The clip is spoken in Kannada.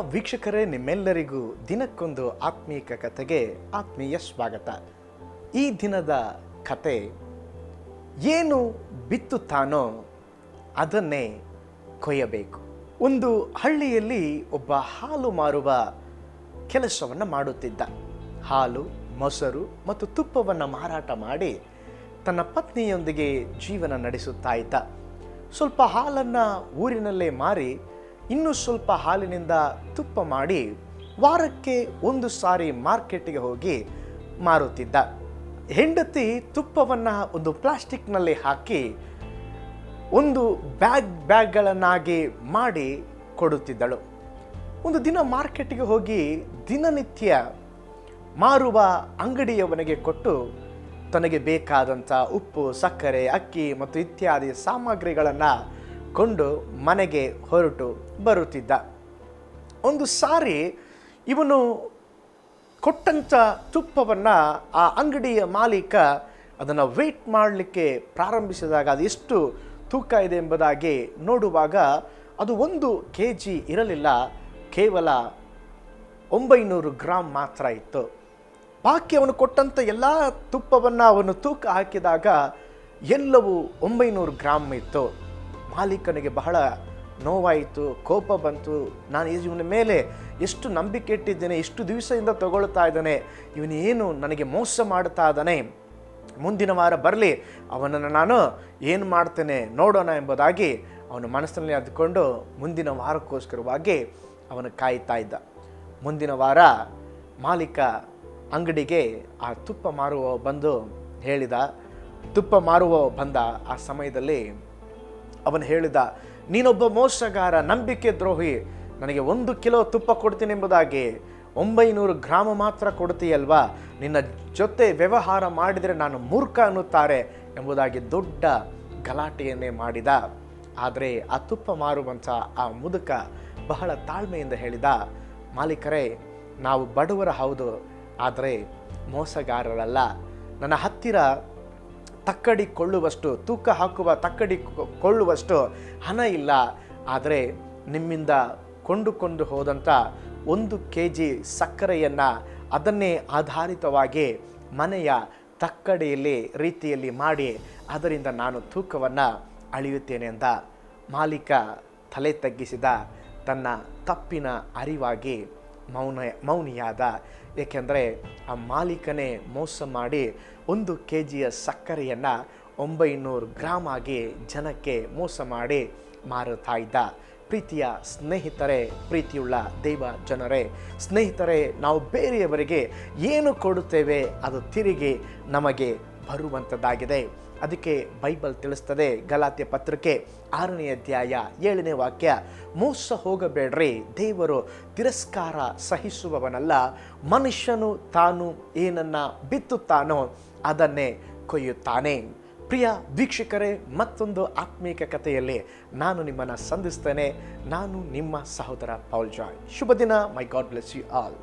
ವೀಕ್ಷಕರೇ, ನಿಮ್ಮೆಲ್ಲರಿಗೂ ದಿನಕ್ಕೊಂದು ಆತ್ಮೀಕ ಕಥೆಗೆ ಆತ್ಮೀಯ ಸ್ವಾಗತ. ಈ ದಿನದ ಕತೆ ಏನು ಬಿತ್ತುತ್ತಾನೋ ಅದನ್ನೇ ಕೊಯ್ಯಬೇಕು. ಒಂದು ಹಳ್ಳಿಯಲ್ಲಿ ಒಬ್ಬ ಹಾಲು ಮಾರುವ ಕೆಲಸವನ್ನು ಮಾಡುತ್ತಿದ್ದ. ಹಾಲು, ಮೊಸರು ಮತ್ತು ತುಪ್ಪವನ್ನು ಮಾರಾಟ ಮಾಡಿ ತನ್ನ ಪತ್ನಿಯೊಂದಿಗೆ ಜೀವನ ನಡೆಸುತ್ತಾ ಇದ್ದ. ಸ್ವಲ್ಪ ಹಾಲನ್ನು ಊರಿನಲ್ಲೇ ಮಾರಿ ಇನ್ನೂ ಸ್ವಲ್ಪ ಹಾಲಿನಿಂದ ತುಪ್ಪ ಮಾಡಿ ವಾರಕ್ಕೆ ಒಂದು ಸಾರಿ ಮಾರ್ಕೆಟಿಗೆ ಹೋಗಿ ಮಾರುತ್ತಿದ್ದ. ಹೆಂಡತಿ ತುಪ್ಪವನ್ನು ಒಂದು ಪ್ಲಾಸ್ಟಿಕ್ನಲ್ಲಿ ಹಾಕಿ ಒಂದು ಬ್ಯಾಗ್ ಬ್ಯಾಗ್ಗಳನ್ನಾಗಿ ಮಾಡಿ ಕೊಡುತ್ತಿದ್ದಳು. ಒಂದು ದಿನ ಮಾರ್ಕೆಟ್ಗೆ ಹೋಗಿ ದಿನನಿತ್ಯ ಮಾರುವ ಅಂಗಡಿಯವನಿಗೆ ಕೊಟ್ಟು ತನಗೆ ಬೇಕಾದಂಥ ಉಪ್ಪು, ಸಕ್ಕರೆ, ಅಕ್ಕಿ ಮತ್ತು ಇತ್ಯಾದಿ ಸಾಮಗ್ರಿಗಳನ್ನು ಕೊಂಡು ಮನೆಗೆ ಹೊರಟು ಬರುತ್ತಿದ್ದ. ಒಂದು ಸಾರಿ ಇವನು ಕೊಟ್ಟಂಥ ತುಪ್ಪವನ್ನು ಆ ಅಂಗಡಿಯ ಮಾಲೀಕ ಅದನ್ನು ವೆಯ್ಟ್ ಮಾಡಲಿಕ್ಕೆ ಪ್ರಾರಂಭಿಸಿದಾಗ ಅದು ಎಷ್ಟು ತೂಕ ಇದೆ ಎಂಬುದಾಗಿ ನೋಡುವಾಗ ಅದು ಒಂದು ಕೆ ಜಿ ಇರಲಿಲ್ಲ. ಕೇವಲ ಒಂಬೈನೂರು ಗ್ರಾಮ್ ಮಾತ್ರ ಇತ್ತು. ಬಾಕಿ ಅವನು ಕೊಟ್ಟಂಥ ಎಲ್ಲ ತುಪ್ಪವನ್ನು ಅವನು ತೂಕ ಹಾಕಿದಾಗ ಎಲ್ಲವೂ ಒಂಬೈನೂರು ಗ್ರಾಮ್ ಇತ್ತು. ಮಾಲೀಕನಿಗೆ ಬಹಳ ನೋವಾಯಿತು, ಕೋಪ ಬಂತು. ನಾನು ಇವನ ಮೇಲೆ ಎಷ್ಟು ನಂಬಿಕೆ ಇಟ್ಟಿದ್ದೇನೆ, ಎಷ್ಟು ದಿವಸದಿಂದ ತಗೊಳ್ತಾ ಇದ್ದಾನೆ, ಇವನೇನು ನನಗೆ ಮೋಸ ಮಾಡ್ತಾ ಇದ್ದಾನೆ. ಮುಂದಿನ ವಾರ ಬರಲಿ, ಅವನನ್ನು ನಾನು ಏನು ಮಾಡ್ತೇನೆ ನೋಡೋಣ ಎಂಬುದಾಗಿ ಅವನ ಮನಸ್ಸಿನಲ್ಲಿ ಅದ್ಕೊಂಡು ಮುಂದಿನ ವಾರಕ್ಕೋಸ್ಕರವಾಗಿ ಅವನು ಕಾಯ್ತಾ ಇದ್ದ. ಮುಂದಿನ ವಾರ ಮಾಲೀಕ ಅಂಗಡಿಗೆ ಆ ತುಪ್ಪ ಮಾರುವ ಬಂದು ಹೇಳಿದ, ತುಪ್ಪ ಮಾರುವ ಬಂದ ಆ ಸಮಯದಲ್ಲಿ ಅವನು ಹೇಳಿದ, ನೀನೊಬ್ಬ ಮೋಸಗಾರ, ನಂಬಿಕೆ ದ್ರೋಹಿ, ನನಗೆ ಒಂದು ಕಿಲೋ ತುಪ್ಪ ಕೊಡ್ತೀನಿ ಎಂಬುದಾಗಿ ಒಂಬೈನೂರು ಗ್ರಾಮ ಮಾತ್ರ ಕೊಡ್ತೀಯಲ್ವಾ? ನಿನ್ನ ಜೊತೆ ವ್ಯವಹಾರ ಮಾಡಿದರೆ ನಾನು ಮೂರ್ಖ ಅನ್ನುತ್ತಾರೆ ಎಂಬುದಾಗಿ ದೊಡ್ಡ ಗಲಾಟೆಯನ್ನೇ ಮಾಡಿದ. ಆದರೆ ಆ ತುಪ್ಪ ಮಾರುವಂಥ ಆ ಮುದುಕ ಬಹಳ ತಾಳ್ಮೆಯಿಂದ ಹೇಳಿದ, ಮಾಲೀಕರೇ, ನಾವು ಬಡವರ ಹೌದು, ಆದರೆ ಮೋಸಗಾರರಲ್ಲ. ನನ್ನ ಹತ್ತಿರ ತಕ್ಕಡಿ ಕೊಳ್ಳುವಷ್ಟು ತೂಕ ಹಾಕುವ ತಕ್ಕಡಿ ಕೊಳ್ಳುವಷ್ಟು ಹಣ ಇಲ್ಲ. ಆದರೆ ನಿಮ್ಮಿಂದ ಕೊಂಡುಕೊಂಡು ಹೋದಂಥ ಒಂದು ಕೆ ಜಿ ಸಕ್ಕರೆಯನ್ನು ಅದನ್ನೇ ಆಧಾರಿತವಾಗಿ ಮನೆಯ ತಕ್ಕಡಿಯಲ್ಲಿ, ರೀತಿಯಲ್ಲಿ ಮಾಡಿ ಅದರಿಂದ ನಾನು ತೂಕವನ್ನು ಅಳೆಯುತ್ತೇನೆ ಅಂತ ಮಾಲೀಕ ತಲೆ ತಗ್ಗಿಸಿದ ತನ್ನ ತಪ್ಪಿನ ಅರಿವಾಗಿ ಮೌನ, ಮೌನಿಯಾದ. ಏಕೆಂದರೆ ಆ ಮಾಲೀಕನೇ ಮೋಸ ಮಾಡಿ ಒಂದು ಕೆ ಜಿಯ ಸಕ್ಕರೆಯನ್ನು ಒಂಬೈನೂರು ಗ್ರಾಮ್ ಆಗಿ ಜನಕ್ಕೆ ಮೋಸ ಮಾಡಿ ಮಾರುತ್ತಾ ಇದ್ದ. ಪ್ರೀತಿಯ ಸ್ನೇಹಿತರೇ, ಪ್ರೀತಿಯುಳ್ಳ ದೈವ ಜನರೇ, ಸ್ನೇಹಿತರೇ, ನಾವು ಬೇರೆಯವರಿಗೆ ಏನು ಕೊಡುತ್ತೇವೆ ಅದು ತಿರುಗಿ ನಮಗೆ ಬರುವಂಥದ್ದಾಗಿದೆ ಅದಕ್ಕೆ ಬೈಬಲ್ ತಿಳಿಸ್ತದೆ. ಗಲಾತ್ಯ ಪತ್ರಿಕೆ ಆರನೇ ಅಧ್ಯಾಯ ಏಳನೇ ವಾಕ್ಯ, ಮೋಸ ಹೋಗಬೇಡ್ರಿ, ದೇವರು ತಿರಸ್ಕಾರ ಸಹಿಸುವವನಲ್ಲ. ಮನುಷ್ಯನು ತಾನು ಏನನ್ನ ಬಿತ್ತುತ್ತಾನೋ ಅದನ್ನೇ ಕೊಯ್ಯುತ್ತಾನೆ. ಪ್ರಿಯ ವೀಕ್ಷಕರೇ, ಮತ್ತೊಂದು ಆತ್ಮೀಕ ಕಥೆಯಲ್ಲಿ ನಾನು ನಿಮ್ಮನ್ನು ಸಂಧಿಸ್ತೇನೆ. ನಾನು ನಿಮ್ಮ ಸಹೋದರ ಪೌಲ್ ಜಾಯ್. ಶುಭ ದಿನ. My God bless you all.